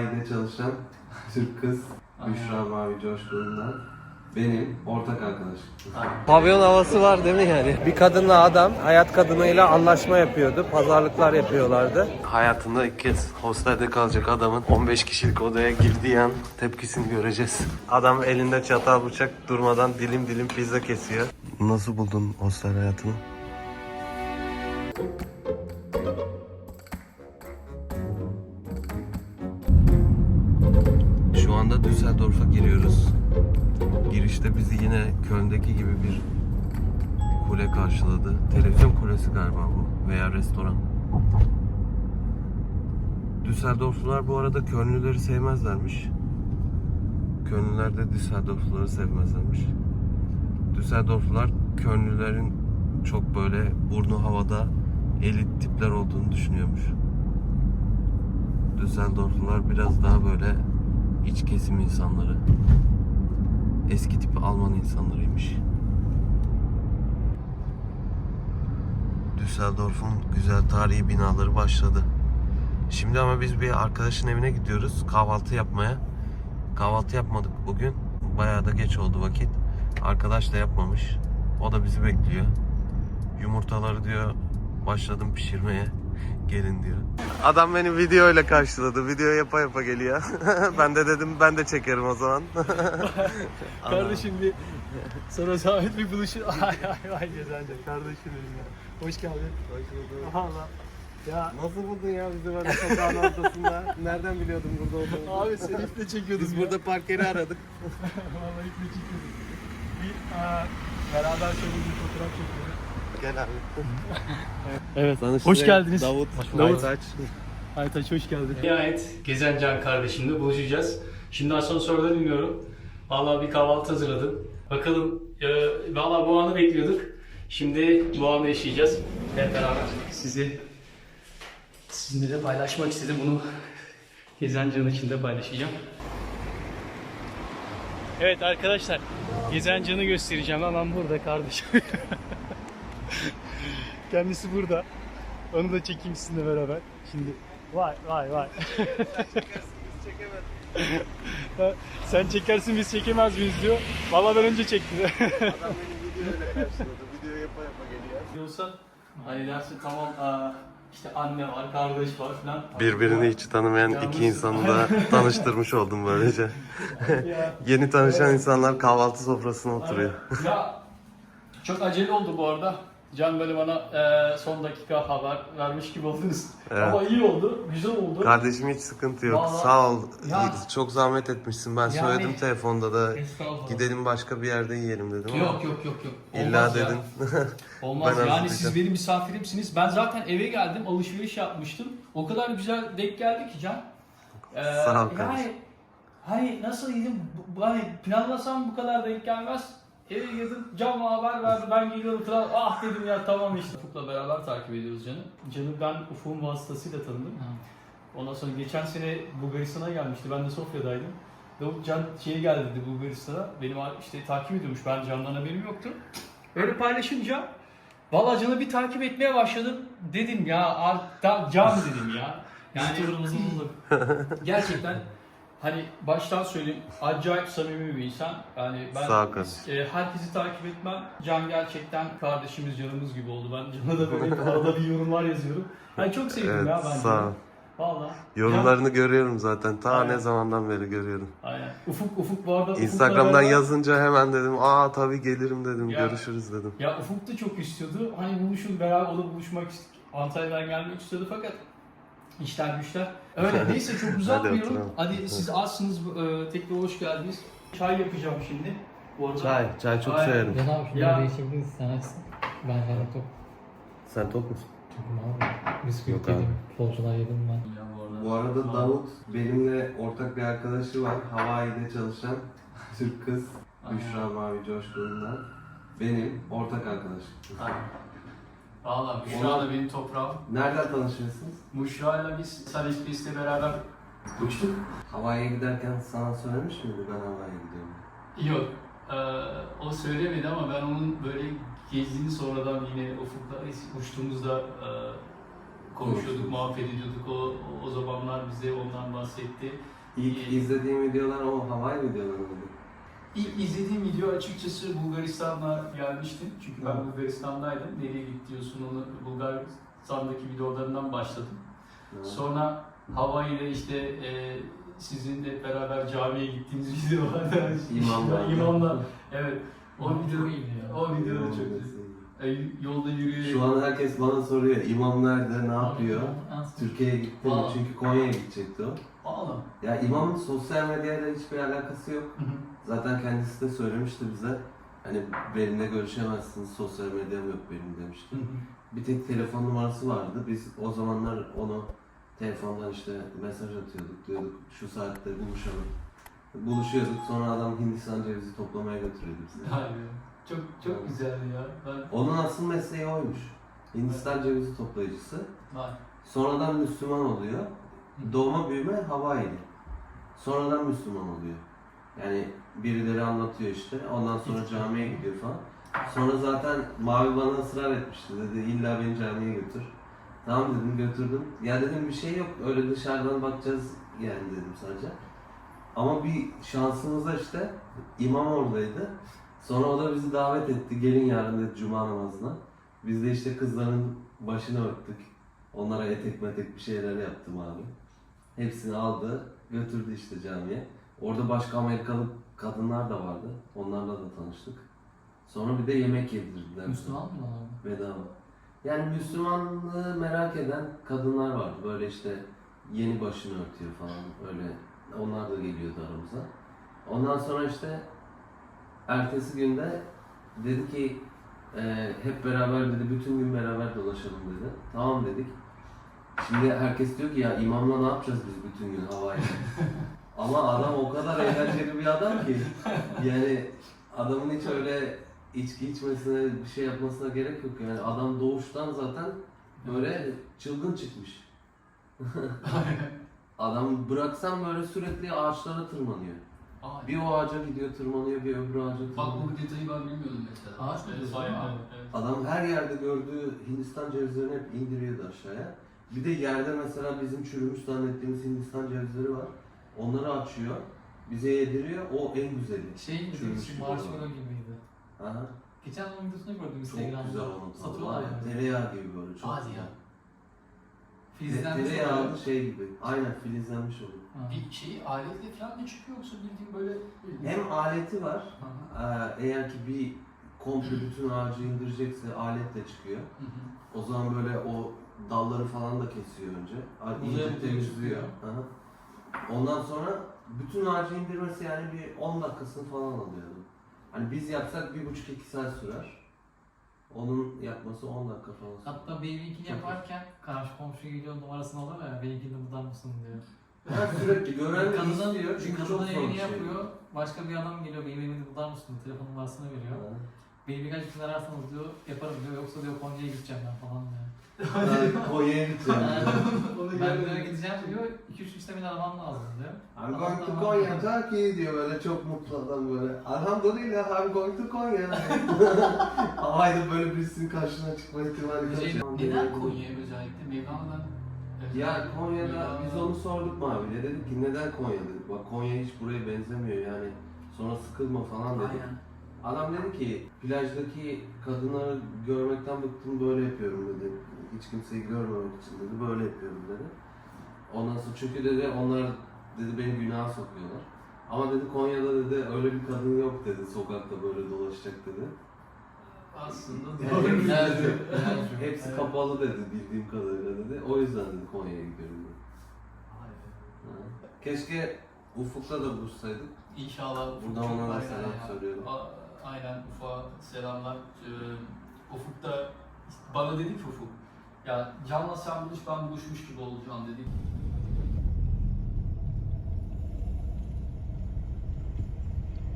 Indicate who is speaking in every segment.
Speaker 1: Hawaii'de çalışan Türk kız Büşra Mavi Coşkun'la benim ortak arkadaşım.
Speaker 2: Pavyon havası var değil mi yani? Bir kadınla adam hayat kadınıyla anlaşma yapıyordu. Pazarlıklar yapıyorlardı. Hayatında ilk kez hostelde kalacak adamın 15 kişilik odaya girdiği an tepkisini göreceğiz. Adam elinde çatal bıçak durmadan dilim dilim pizza kesiyor. Nasıl buldun hostel hayatını? Yine Köln'deki gibi bir kule karşıladı. Televizyon kulesi galiba bu veya restoran. Düsseldorflular bu arada Kölnlüleri sevmezlermiş. Kölnlüler de Düsseldorfluları sevmezlermiş. Düsseldorflular Kölnlülerin çok böyle burnu havada elit tipler olduğunu düşünüyormuş. Düsseldorflular biraz daha böyle iç kesim insanları. Eski tip Alman insanlarıymış. Düsseldorf'un güzel tarihi binaları başladı. Şimdi ama biz bir arkadaşın evine gidiyoruz kahvaltı yapmaya. Kahvaltı yapmadık bugün. Bayağı da geç oldu vakit. Arkadaş da yapmamış. O da bizi bekliyor. Yumurtaları diyor başladım pişirmeye. Gelin diyor. Adam beni video ile karşıladı. Video yapa yapa geliyor. ben de dedim ben de çekerim o zaman.
Speaker 3: Kardeşim bir sana zahmet bir buluşun. Ay ay ay Gezen'de kardeşim benim ya. Hoş geldin.
Speaker 2: Hoş bulduk.
Speaker 3: Allah. Ya
Speaker 2: Nasıl buldun ya bizi böyle sokağın ortasında? Nereden biliyordun burada olduğumuzu?
Speaker 3: abi seni iple çekiyordum
Speaker 2: Biz
Speaker 3: ya.
Speaker 2: burada park yeri aradık.
Speaker 3: Vallahi iple çekiyordum. Bir aa, beraber şöyle bir fotoğraf çekiyoruz.
Speaker 2: Gel abi.
Speaker 3: Evet.
Speaker 2: Tanıştırayım.
Speaker 3: Hoş geldiniz.
Speaker 2: Davut.
Speaker 3: Davut.
Speaker 2: Aytaç.
Speaker 3: Aytaç hoş geldin.
Speaker 4: Nihayet Gezen Can kardeşimle buluşacağız. Şimdi asansörden iniyorum. Vallahi bir kahvaltı hazırladım. Bakalım, e, vallahi bu anı bekliyorduk. Şimdi bu anı yaşayacağız. Hep beraber sizi sizinle de paylaşmak istedim. Bunu Gezen Can için de paylaşacağım. Evet arkadaşlar, Gezen Can'ı göstereceğim. Hemen burada kardeşim.
Speaker 3: Kendisi burada. Onu da çekeyim sizinle beraber. Şimdi vay vay vay. Sen çekersin biz çekemez miyiz diyor. Vallahi ben önce çektim.
Speaker 2: Adam beni video ile karşıladı. Video yapa yapa geliyor.
Speaker 4: Diyorsa hani dersin tamam aa, işte anne var, kardeş var falan.
Speaker 2: Birbirini hiç tanımayan iki insanı da tanıştırmış oldum böylece. Yeni tanışan insanlar kahvaltı sofrasına oturuyor.
Speaker 4: ya çok acele oldu bu arada. Can böyle bana e, son dakika haber vermiş gibi oldunuz.
Speaker 2: Evet.
Speaker 4: Ama iyi oldu, güzel oldu.
Speaker 2: Kardeşim hiç sıkıntı yok.
Speaker 4: Vallahi-
Speaker 2: Sağ ol.
Speaker 4: Ya-
Speaker 2: Çok zahmet etmişsin. Ben
Speaker 4: Yani-
Speaker 2: söyledim telefonda da gidelim başka bir yerde yiyelim dedim ama
Speaker 4: Yok yok yok yok.
Speaker 2: illa
Speaker 4: Olmaz ya.
Speaker 2: dedin.
Speaker 4: Olmaz
Speaker 2: Ben
Speaker 4: yani siz benim misafirimsiniz. Ben zaten eve geldim, alışveriş yapmıştım. O kadar güzel denk geldi ki Can. Ee,
Speaker 2: Sağ ol
Speaker 4: Yani
Speaker 2: kardeşim.
Speaker 4: hani nasıl bu- hani planlasam bu kadar denk gelmez. Eve girdim, Can bana haber verdi, ben geliyorum falan. Ah dedim ya tamam işte. Ufuk'la beraber takip ediyoruz Can'ı. Can'ı ben Ufuk'un vasıtasıyla tanıdım. Ondan sonra geçen sene Bulgaristan'a gelmişti, ben de Sofya'daydım. Ve o Can şeye geldi dedi Bulgaristan'a. Benim işte takip ediyormuş, ben Can'dan haberim yoktu. Öyle paylaşınca Valla Can'ı bir takip etmeye başladım. Dedim ya artık Can dedim ya. Yani bulduk. Gerçekten hani baştan söyleyeyim acayip samimi bir insan. Yani ben
Speaker 2: Sağ ol kardeşim.
Speaker 4: e, herkesi takip etmem. Can gerçekten kardeşimiz canımız gibi oldu. Ben Can'a da böyle arada bir yorumlar yazıyorum. Hani çok sevdim
Speaker 2: Evet
Speaker 4: ya ben
Speaker 2: sağ ol.
Speaker 4: Can'ı. Valla.
Speaker 2: Yorumlarını görüyorum zaten. Ta
Speaker 4: Aynen.
Speaker 2: ne zamandan beri görüyorum.
Speaker 4: Aynen. Ufuk Ufuk bu arada Ufuk'la
Speaker 2: Instagram'dan
Speaker 4: beraber-
Speaker 2: yazınca hemen dedim aa tabii gelirim dedim.
Speaker 4: Ya.
Speaker 2: Görüşürüz dedim.
Speaker 4: Ya Ufuk da çok istiyordu. Hani buluşun beraber o da buluşmak ist- Antalya'dan gelmek istiyordu fakat işler güçler. Öyle neyse çok uzatmıyorum.
Speaker 2: oturalım.
Speaker 4: Hadi siz azsınız e, tekrar hoş geldiniz. Çay yapacağım şimdi. Bu arada.
Speaker 2: Çay, çay çok
Speaker 4: Aynen.
Speaker 2: severim.
Speaker 5: Ya da abi şunları
Speaker 4: Ya.
Speaker 5: değiştirdiniz sen açsın. Ben hala top
Speaker 2: Sen tok musun?
Speaker 5: tokum abi. Bisküvit
Speaker 2: Yok abi.
Speaker 5: yedim. Poğaçalar yedim ben.
Speaker 1: Bu arada Davut benimle ortak bir arkadaşı var. Hawaii'de çalışan Türk kız Büşra Mavi Coşkun'la benim ortak arkadaşım.
Speaker 4: Aynen. Valla Büşra da benim toprağım.
Speaker 1: Nereden tanışıyorsunuz?
Speaker 4: Büşra'yla biz Salih Pis'le beraber uçtuk.
Speaker 1: Hawaii'ye giderken sana söylemiş miydi ben Hawaii'ye gidiyorum?
Speaker 4: Yok. Ee, o söylemedi ama ben onun böyle gezdiğini sonradan yine ufukta uçtuğumuzda e, konuşuyorduk, muhabbet ediyorduk. O, o zamanlar bize ondan bahsetti.
Speaker 2: İlk izlediğim videolar o Hawaii videoları mıydı?
Speaker 4: İlk izlediğim video açıkçası Bulgaristan'la gelmiştim. Çünkü ben. Bulgaristan'daydım. Nereye git diyorsun onu Bulgaristan'daki videolarından başladım. Sonra Hawaii'de işte e, sizinle beraber camiye gittiğimiz video vardı.
Speaker 2: İmamlar.
Speaker 4: İmamlar. Evet. O video,
Speaker 5: iyiydi ya.
Speaker 4: o video da çok güzel. E, yolda yürüyor.
Speaker 2: Şu an herkes bana soruyor imam nerede, ne yapıyor? Türkiye'ye gitti mi? Çünkü Konya'ya gidecekti o.
Speaker 4: Valla.
Speaker 2: Ya imamın sosyal medyayla hiçbir alakası yok. Zaten kendisi de söylemişti bize. Hani benimle görüşemezsiniz, sosyal medyam yok benim demişti. Bir tek telefon numarası vardı. Biz o zamanlar onu telefondan işte mesaj atıyorduk. Diyorduk şu saatte buluşalım. Buluşuyorduk. Sonra adam Hindistan cevizi toplamaya götürüyordu bizi.
Speaker 4: Be. Çok çok güzeldi ya. Ben
Speaker 2: Onun asıl mesleği oymuş. Hindistan cevizi toplayıcısı.
Speaker 4: vay.
Speaker 2: Sonradan Müslüman oluyor. Doğma büyüme Hawaii'li. Sonradan Müslüman oluyor. Yani birileri anlatıyor işte. Ondan sonra camiye gidiyor falan. Sonra zaten Mavi bana ısrar etmişti. Dedi illa beni camiye götür. Tamam dedim götürdüm. Ya dedim bir şey yok. Öyle dışarıdan bakacağız yani dedim sadece. Ama bir şansımıza işte imam oradaydı. Sonra o da bizi davet etti. Gelin yarın dedi cuma namazına. Biz de işte kızların başını örttük. Onlara etek metek bir şeyler yaptım abi. Hepsini aldı, götürdü işte camiye. Orada başka Amerikalı kadınlar da vardı. Onlarla da tanıştık. Sonra bir de yemek yedirdiler.
Speaker 5: Müslüman mı?
Speaker 2: Bedava. Yani Müslümanlığı merak eden kadınlar vardı. Böyle işte yeni başını örtüyor falan. Öyle onlar da geliyordu aramıza. Ondan sonra işte ertesi günde dedi ki "E, hep beraber dedi bütün gün beraber dolaşalım dedi. Tamam dedik. Şimdi herkes diyor ki ya imamla ne yapacağız biz bütün gün Hawaii'de? Ama adam o kadar eğlenceli bir adam ki yani adamın hiç öyle içki içmesine bir şey yapmasına gerek yok yani adam doğuştan zaten böyle çılgın çıkmış. adam bıraksam böyle sürekli ağaçlara tırmanıyor.
Speaker 4: Vay.
Speaker 2: Bir o ağaca gidiyor tırmanıyor, bir öbür ağaca
Speaker 4: Bak
Speaker 2: tırmanıyor.
Speaker 4: bu detayı ben bilmiyordum mesela.
Speaker 5: Ağaç mı
Speaker 4: Evet,
Speaker 5: diyorsun?
Speaker 4: bayağı.
Speaker 5: Evet.
Speaker 4: Evet.
Speaker 2: Adam her yerde gördüğü Hindistan cevizlerini hep indiriyordu aşağıya. Bir de yerde mesela bizim çürümüş zannettiğimiz Hindistan cevizleri var. Onları açıyor, bize yediriyor. O en güzeli.
Speaker 5: Şey gibi,
Speaker 2: Çürümüş
Speaker 5: şu
Speaker 2: gibi
Speaker 5: marshmallow
Speaker 2: olan.
Speaker 5: gibiydi.
Speaker 2: Aha.
Speaker 5: Geçen onun videosunu gördüm
Speaker 2: Çok
Speaker 5: Instagram'da.
Speaker 2: güzel onun tadı
Speaker 5: Satıyorlar
Speaker 2: ya.
Speaker 5: yani.
Speaker 2: Tereyağı gibi böyle çok
Speaker 5: Hadi ya. Filizlenmiş
Speaker 2: Tereyağı
Speaker 5: oluyor.
Speaker 2: şey gibi. Aynen filizlenmiş oluyor.
Speaker 5: Ha.
Speaker 4: Bir şey aletle falan mı çıkıyor yoksa bildiğin böyle...
Speaker 2: Hem aleti var.
Speaker 4: Hı hı.
Speaker 2: Ee, eğer ki bir komple bütün ağacı indirecekse aletle çıkıyor.
Speaker 4: Hı hı.
Speaker 2: O zaman böyle o dalları falan da kesiyor önce.
Speaker 5: Uzaya
Speaker 2: İyice temizliyor.
Speaker 5: çıkıyor.
Speaker 2: Aha. Ondan sonra bütün ağacı indirmesi yani bir 10 dakikasını falan alıyor. Hani biz yapsak bir buçuk iki saat sürer. Onun yapması 10 dakika falan sürer.
Speaker 5: Hatta Baby'inkini yaparken karşı komşu geliyor numarasını alıyor ya benimkini budar mısın diyor.
Speaker 2: Her sürekli gören de
Speaker 5: Kadının,
Speaker 2: istiyor çünkü çok zor bir şey.
Speaker 5: yapıyor. Başka bir adam geliyor benim evimi budar mısın. Telefon numarasını veriyor.
Speaker 2: Ha.
Speaker 5: Beni birkaç gün ararsanız diyor yaparım diyor. Yoksa diyor Konya'ya gideceğim ben falan diyor.
Speaker 2: Konya'ya gideceğim.
Speaker 4: Onu
Speaker 5: ben diyor gideceğim diyor. 2-3 işte beni aramam lazım diyor.
Speaker 2: I'm going to Konya, Turkey diyor böyle çok mutlu adam böyle. Elhamdülillah I'm going to Konya. Havayda böyle birisinin karşına çıkma ihtimali
Speaker 5: Şey,
Speaker 2: kaç?
Speaker 4: Neden Konya'ya özellikle? Mevlana'dan...
Speaker 2: Ya Konya'da
Speaker 4: Mevlana-
Speaker 2: biz onu sorduk mu abi? Ne dedik ki neden Konya dedik. Bak Konya hiç buraya benzemiyor yani. Sonra sıkılma falan dedik.
Speaker 4: Aynen.
Speaker 2: Adam dedi ki plajdaki kadınları görmekten bıktım böyle yapıyorum dedi. Hiç kimseyi görmemek için dedi böyle yapıyorum dedi. Ondan sonra çünkü dedi onlar dedi beni günaha sokuyorlar. Ama dedi Konya'da dedi öyle bir kadın yok dedi sokakta böyle dolaşacak dedi.
Speaker 4: Aslında
Speaker 2: Yani
Speaker 4: doğru.
Speaker 5: diyor, güzel diyor.
Speaker 2: hepsi
Speaker 4: Evet.
Speaker 2: kapalı dedi bildiğim kadarıyla dedi. O yüzden dedi Konya'ya gidiyorum dedi. Keşke Ufuk'la da buluşsaydık.
Speaker 4: İnşallah
Speaker 2: Buradan ona da selam söylüyorum.
Speaker 4: Aynen Ufuk'a selamlar. Ee, Ufuk da bana dedi ki Ufuk, ya Can'la sen buluş ben buluşmuş gibi olacağım dedi.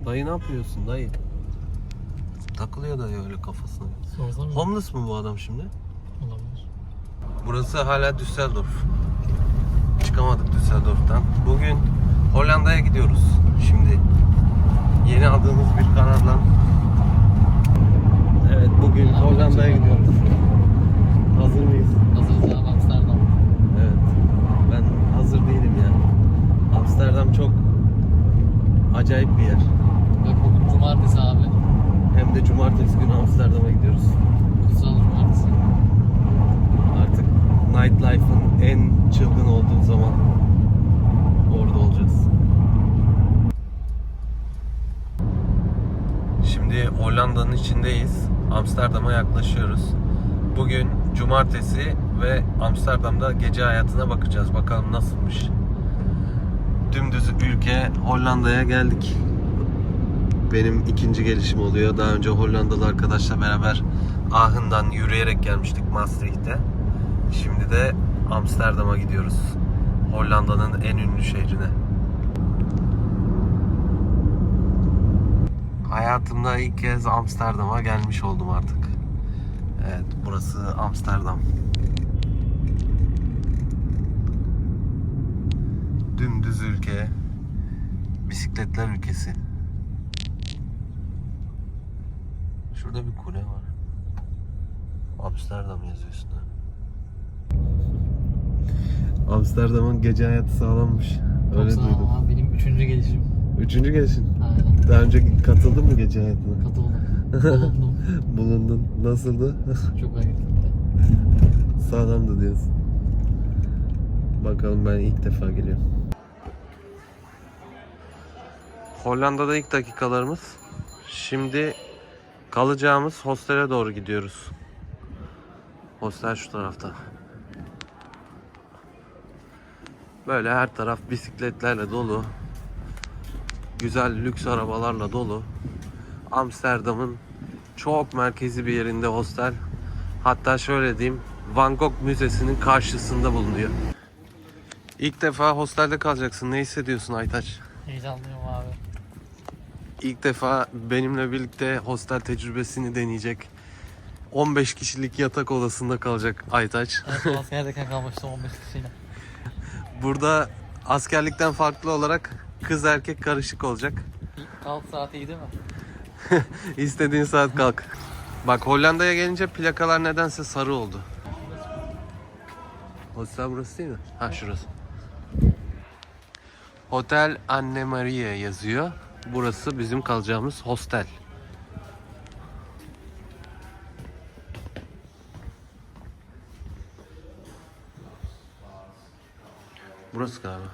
Speaker 6: Dayı ne yapıyorsun dayı? Takılıyor dayı öyle kafasına.
Speaker 5: Sorsana mı?
Speaker 6: Homeless mı bu adam şimdi?
Speaker 5: Olabilir.
Speaker 6: Burası hala Düsseldorf. Çıkamadık Düsseldorf'tan. Bugün Hollanda'ya gidiyoruz. Şimdi yeni aldığımız bir kararla Evet bugün Hollanda'ya gidiyoruz. Hazır mıyız?
Speaker 5: Hazırız abi Amsterdam. Evet. Ben hazır değilim yani.
Speaker 2: Amsterdam çok acayip bir yer.
Speaker 5: Bak bugün cumartesi abi.
Speaker 2: Hem de cumartesi günü Amsterdam'a gidiyoruz.
Speaker 5: Kutsal cumartesi.
Speaker 2: Artık nightlife'ın en çılgın olduğu zaman orada olacağız. Hollanda'nın içindeyiz. Amsterdam'a yaklaşıyoruz. Bugün cumartesi ve Amsterdam'da gece hayatına bakacağız. Bakalım nasılmış. Dümdüz ülke Hollanda'ya geldik. Benim ikinci gelişim oluyor. Daha önce Hollandalı arkadaşla beraber Aachen yürüyerek gelmiştik Maastricht'e. Şimdi de Amsterdam'a gidiyoruz. Hollanda'nın en ünlü şehrine. Hayatımda ilk kez Amsterdam'a gelmiş oldum artık. Evet, burası Amsterdam. Dümdüz ülke. Bisikletler ülkesi. Şurada bir kule var. Amsterdam yazıyor üstünde. Amsterdam'ın gece hayatı sağlanmış. Öyle
Speaker 5: ol
Speaker 2: duydum.
Speaker 5: Benim üçüncü gelişim.
Speaker 2: Üçüncü gelişin.
Speaker 5: Aynen.
Speaker 2: Daha önce katıldın mı gece hayatına?
Speaker 5: Katıldım. Bulundum.
Speaker 2: Bulundun. Nasıldı?
Speaker 5: Çok hareketli.
Speaker 2: Sağlamdı diyorsun. Bakalım ben ilk defa geliyorum. Hollanda'da ilk dakikalarımız. Şimdi kalacağımız hostele doğru gidiyoruz. Hostel şu tarafta. Böyle her taraf bisikletlerle dolu. Güzel lüks arabalarla dolu. Amsterdam'ın çok merkezi bir yerinde hostel. Hatta şöyle diyeyim, Van Gogh Müzesi'nin karşısında bulunuyor. İlk defa hostelde kalacaksın. Ne hissediyorsun Aytaç?
Speaker 5: Heyecanlıyım abi.
Speaker 2: İlk defa benimle birlikte hostel tecrübesini deneyecek. 15 kişilik yatak odasında kalacak Aytaç.
Speaker 5: Evet askerdeyken kalmıştım 15 kişiyle.
Speaker 2: Burada askerlikten farklı olarak kız erkek karışık olacak.
Speaker 5: Kalk saati iyi değil mi?
Speaker 2: İstediğin saat kalk. Bak Hollanda'ya gelince plakalar nedense sarı oldu. Hostel burası değil mi? Ha şurası. Hotel Anne Maria yazıyor. Burası bizim kalacağımız hostel. Burası galiba.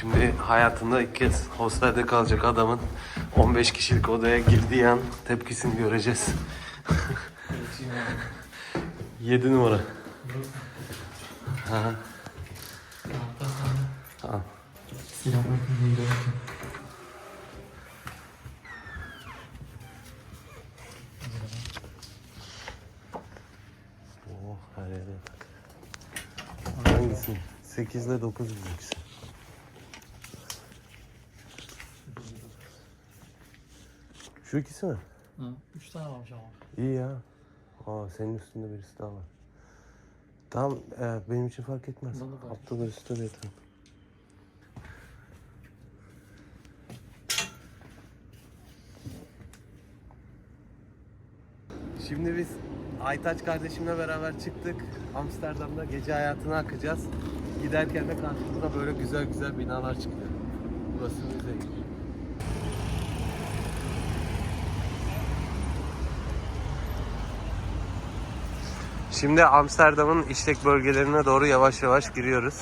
Speaker 2: Şimdi hayatında ilk kez hostelde kalacak adamın 15 kişilik odaya girdiği an tepkisini göreceğiz. 7 numara. Ha. Tamam.
Speaker 5: Silah.
Speaker 2: Oh her yere yatak. Hangisi? 8 ile 9 bizimkisi. Şu ikisi mi?
Speaker 5: Hı. Üç tane varmış ama.
Speaker 2: İyi ya. Aa senin üstünde birisi daha var. Tamam e, benim için fark etmez.
Speaker 5: Bana fark
Speaker 2: da üstte de yatarım. Şimdi biz Aytaç kardeşimle beraber çıktık. Amsterdam'da gece hayatına akacağız. Giderken de karşımıza böyle güzel güzel binalar çıkıyor. Burası müze. Şimdi Amsterdam'ın işlek bölgelerine doğru yavaş yavaş giriyoruz.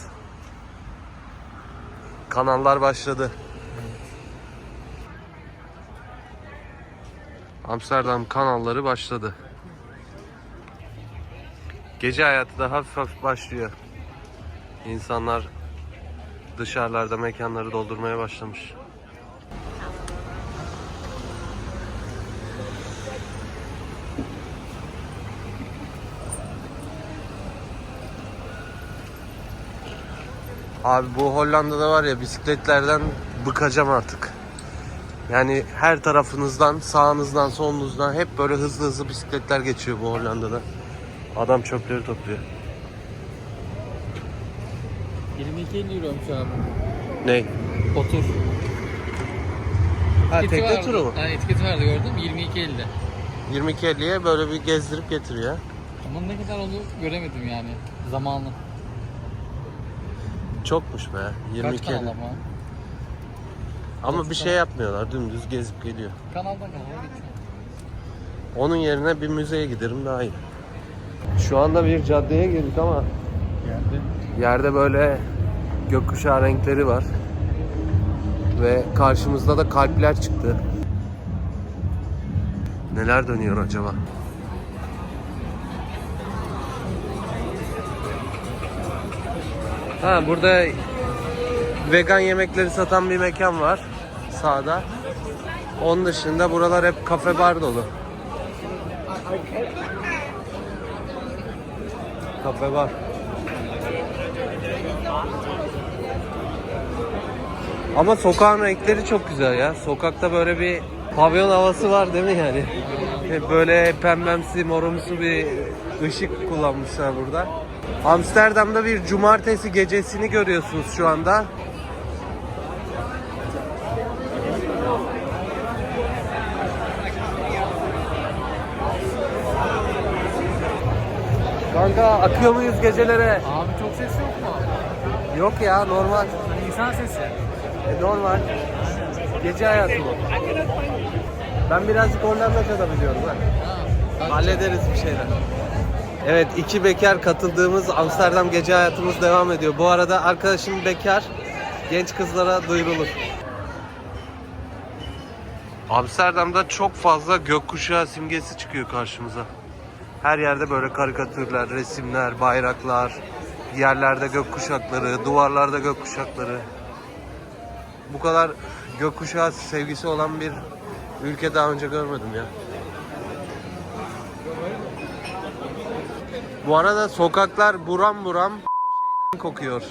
Speaker 2: Kanallar başladı. Amsterdam kanalları başladı. Gece hayatı da hafif hafif başlıyor. İnsanlar dışarılarda mekanları doldurmaya başlamış. Abi bu Hollanda'da var ya bisikletlerden bıkacağım artık. Yani her tarafınızdan, sağınızdan, solunuzdan hep böyle hızlı hızlı bisikletler geçiyor bu Hollanda'da. Adam çöpleri topluyor.
Speaker 5: 22.50 euroymuş abi.
Speaker 2: Ne?
Speaker 5: Otur.
Speaker 2: Ha
Speaker 5: Etiketi
Speaker 2: tekne
Speaker 5: vardı.
Speaker 2: turu mu?
Speaker 5: Ha, etiketi vardı gördüm 22.50.
Speaker 2: 22.50'ye böyle bir gezdirip getiriyor.
Speaker 5: Ama ne kadar onu göremedim yani zamanı.
Speaker 2: Çokmuş be.
Speaker 5: Kaç
Speaker 2: 22.50.
Speaker 5: kanal ama?
Speaker 2: Ama bir şey yapmıyorlar. Dümdüz gezip geliyor.
Speaker 5: Kanaldan kanala geçiyor.
Speaker 2: Onun yerine bir müzeye giderim daha iyi. Şu anda bir caddeye girdik ama yerde böyle gökkuşağı renkleri var. Ve karşımızda da kalpler çıktı. Neler dönüyor acaba? Ha burada vegan yemekleri satan bir mekan var sağda. Onun dışında buralar hep kafe bar dolu. Kafe bar. Ama sokağın renkleri çok güzel ya. Sokakta böyle bir pavyon havası var değil mi yani? Böyle pembemsi, morumsu bir ışık kullanmışlar burada. Amsterdam'da bir cumartesi gecesini görüyorsunuz şu anda. Kanka akıyor muyuz gecelere?
Speaker 5: Abi çok ses yok mu?
Speaker 2: Yok ya normal.
Speaker 5: Hani insan sesi.
Speaker 2: E, normal. Gece hayatı bu. Ben birazcık Hollandaca da biliyorum ha. Hallederiz bir şeyler. Evet iki bekar katıldığımız Amsterdam gece hayatımız devam ediyor. Bu arada arkadaşım bekar. Genç kızlara duyurulur. Amsterdam'da çok fazla gökkuşağı simgesi çıkıyor karşımıza. Her yerde böyle karikatürler, resimler, bayraklar, yerlerde gökkuşakları, duvarlarda gökkuşakları. Bu kadar gökkuşağı sevgisi olan bir ülke daha önce görmedim ya. Bu arada sokaklar buram buram kokuyor.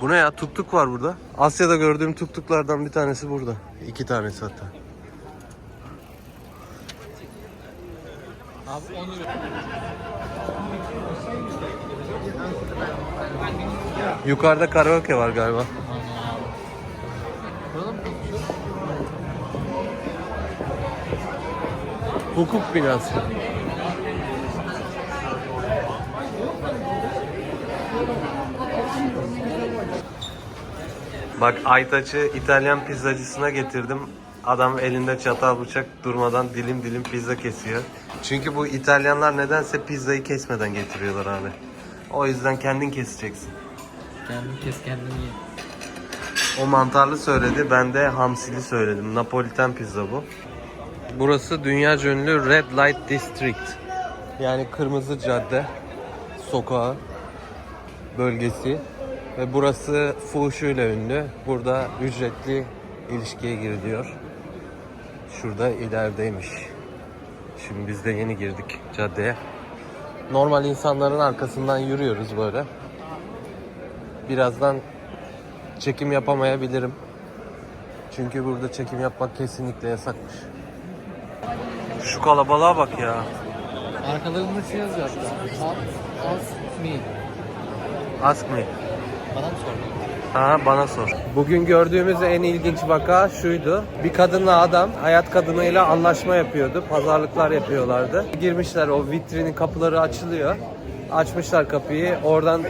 Speaker 2: Bu ne ya? Tuktuk var burada. Asya'da gördüğüm tuktuklardan bir tanesi burada. İki tanesi hatta.
Speaker 5: Abi 10 lira.
Speaker 2: Yukarıda karaoke var galiba. Hukuk binası. Bak Aytaç'ı İtalyan pizzacısına getirdim. Adam elinde çatal bıçak durmadan dilim dilim pizza kesiyor. Çünkü bu İtalyanlar nedense pizzayı kesmeden getiriyorlar abi. O yüzden kendin keseceksin.
Speaker 5: Kendini kes kendini ye.
Speaker 2: O mantarlı söyledi, ben de hamsili söyledim. Napoliten pizza bu. Burası dünya ünlü Red Light District. Yani kırmızı cadde sokağı bölgesi ve burası fuhuşuyla ünlü. Burada ücretli ilişkiye giriliyor. Şurada ilerideymiş. Şimdi biz de yeni girdik caddeye. Normal insanların arkasından yürüyoruz böyle. Birazdan çekim yapamayabilirim. Çünkü burada çekim yapmak kesinlikle yasakmış. Şu kalabalığa bak ya.
Speaker 5: Arkalarında şey yazıyor hatta. Ask, me.
Speaker 2: Ask me.
Speaker 5: Bana mı sordun?
Speaker 2: Ha bana sor. Bugün gördüğümüz en ilginç vaka şuydu. Bir kadınla adam hayat kadınıyla anlaşma yapıyordu. Pazarlıklar yapıyorlardı. Girmişler o vitrinin kapıları açılıyor. Açmışlar kapıyı. Oradan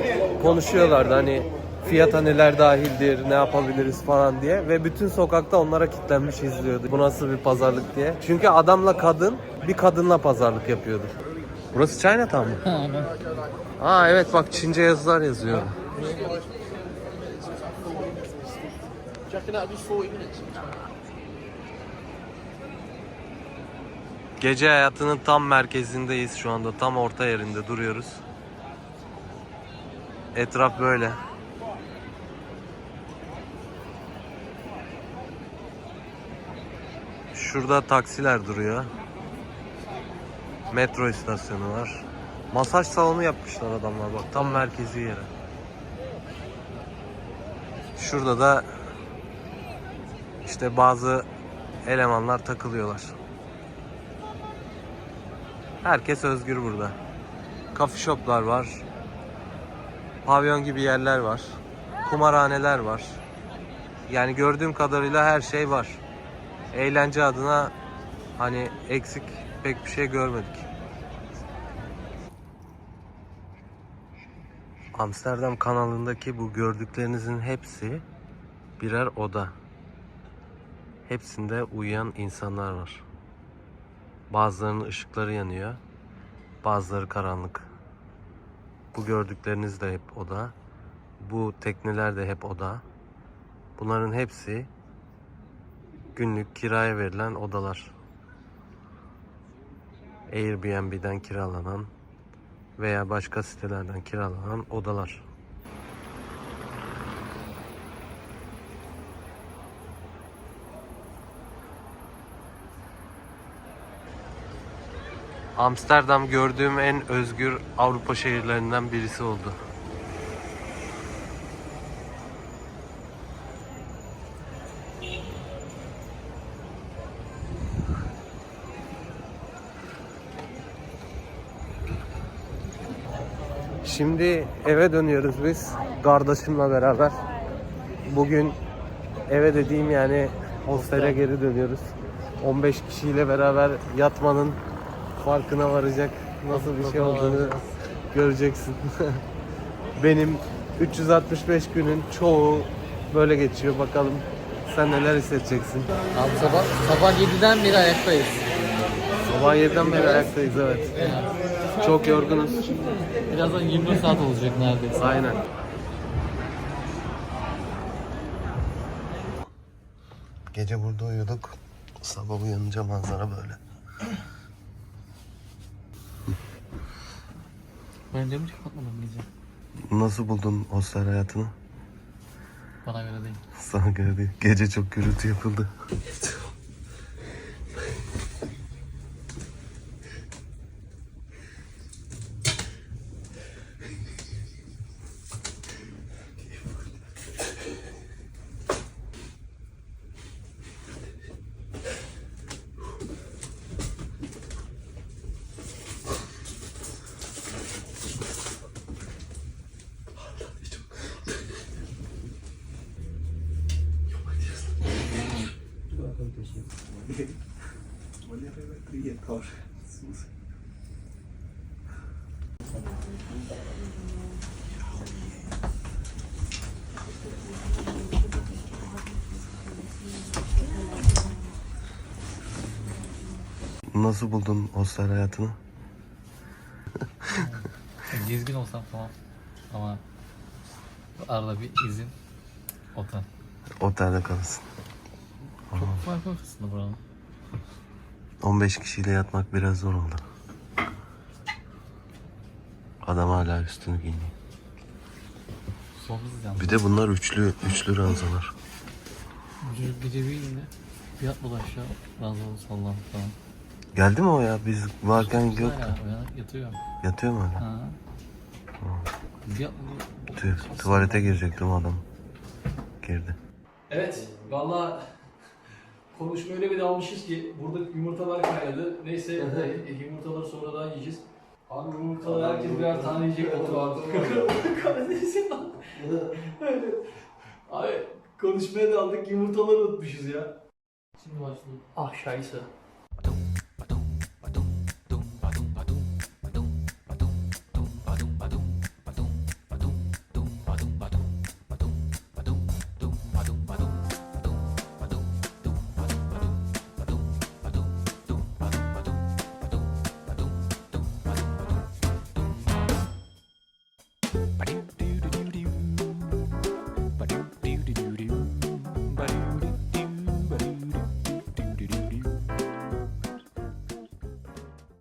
Speaker 2: konuşuyorlardı hani fiyata neler dahildir, ne yapabiliriz falan diye. Ve bütün sokakta onlara kilitlenmiş izliyordu. Bu nasıl bir pazarlık diye. Çünkü adamla kadın bir kadınla pazarlık yapıyordu. Burası Chinatown mı? Aa evet bak Çince yazılar yazıyor. Gece hayatının tam merkezindeyiz şu anda. Tam orta yerinde duruyoruz. Etraf böyle. Şurada taksiler duruyor. Metro istasyonu var. Masaj salonu yapmışlar adamlar bak tam merkezi yere. Şurada da işte bazı elemanlar takılıyorlar. Herkes özgür burada. Coffee shoplar var. Pavyon gibi yerler var. Kumarhaneler var. Yani gördüğüm kadarıyla her şey var. Eğlence adına hani eksik pek bir şey görmedik. Amsterdam kanalındaki bu gördüklerinizin hepsi birer oda. Hepsinde uyuyan insanlar var. Bazılarının ışıkları yanıyor. Bazıları karanlık. Bu gördükleriniz de hep oda. Bu tekneler de hep oda. Bunların hepsi günlük kiraya verilen odalar. Airbnb'den kiralanan veya başka sitelerden kiralanan odalar. Amsterdam gördüğüm en özgür Avrupa şehirlerinden birisi oldu. Şimdi eve dönüyoruz biz kardeşimle beraber. Bugün eve dediğim yani hostele geri dönüyoruz. 15 kişiyle beraber yatmanın farkına varacak nasıl bir şey olduğunu göreceksin. Benim 365 günün çoğu böyle geçiyor. Bakalım sen neler hissedeceksin.
Speaker 5: Abi sabah, sabah 7'den beri ayaktayız.
Speaker 2: Sabah 7'den beri ayaktayız evet. Çok yorgunuz.
Speaker 5: Birazdan 24 saat olacak neredeyse.
Speaker 2: Aynen. Gece burada uyuduk. Sabah uyanınca manzara böyle.
Speaker 5: Ben camı kapatmadım gece.
Speaker 2: Nasıl buldun hostel hayatını?
Speaker 5: Bana göre değil.
Speaker 2: Sana göre değil. Gece çok gürültü yapıldı. Nasıl buldun hostel hayatını?
Speaker 5: Gezgin olsam tamam. Ama arada bir izin otel.
Speaker 2: Otelde kalırsın.
Speaker 5: Çok farklı aslında buranın.
Speaker 2: 15 kişiyle yatmak biraz zor oldu. Adam hala üstünü giyiniyor.
Speaker 5: Sonsuz yalnız.
Speaker 2: Bir de bunlar üçlü, üçlü ranzalar.
Speaker 5: Gece bir yine bir atmadı aşağı. Ranzalı sallandı falan.
Speaker 2: Geldi mi o ya? Biz varken yok.
Speaker 5: Yatıyor.
Speaker 2: Yatıyor mu hala?
Speaker 5: Ha. Atmadı.
Speaker 2: Tüh, tuvalete girecektim adam. Girdi.
Speaker 4: Evet, valla konuşma öyle bir dalmışız ki burada yumurtalar kaynadı. Neyse e, yumurtaları sonradan yiyeceğiz. Abi yumurtaları herkes birer tane yiyecek otur abi. Neyse lan. Öyle. Abi konuşmaya daldık yumurtaları unutmuşuz ya.
Speaker 5: Şimdi başlıyor.
Speaker 4: Ah şayse.